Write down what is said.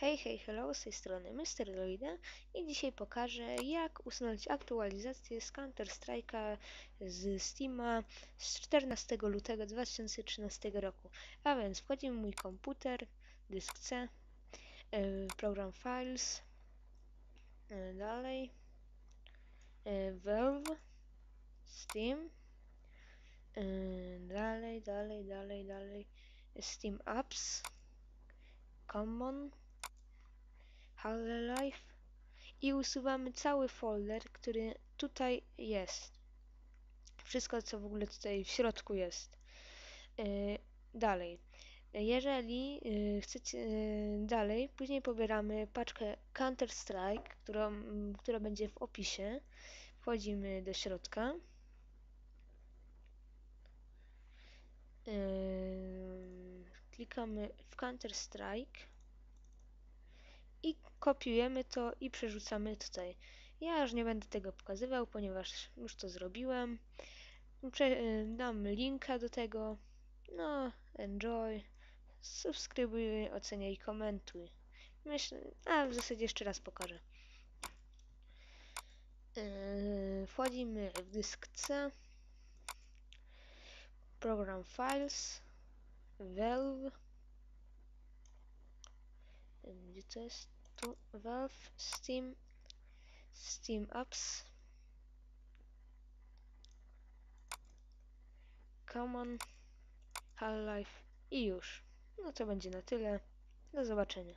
Hej, hej, hello, z tej strony Mr. Loida i dzisiaj pokażę jak usunąć aktualizację z Counter-Strike'a z Steama z 14 lutego 2013 roku. A więc wchodzimy w mój komputer, dysk C, yy, program Files, yy, dalej, yy, Valve, Steam, dalej, dalej, dalej, dalej, Steam Apps, Common, Half-Life i usuwamy cały folder, który tutaj jest. Wszystko, co w ogóle tutaj w środku jest. Yy, dalej. Jeżeli yy, chcecie yy, dalej, później pobieramy paczkę Counter-Strike, którą, która będzie w opisie. Wchodzimy do środka. Klikamy w Counter-Strike i kopiujemy to i przerzucamy tutaj. Ja już nie będę tego pokazywał, ponieważ już to zrobiłem. Prze y, dam linka do tego. No, enjoy. Subskrybuj, oceniaj, komentuj. A w zasadzie jeszcze raz pokażę. Yy, wchodzimy w dysk C. Program Files. Valve. Gdzie to jest? Tu Valve, Steam, Steam Apps, Common, Half-Life i już. No to będzie na tyle. Do zobaczenia.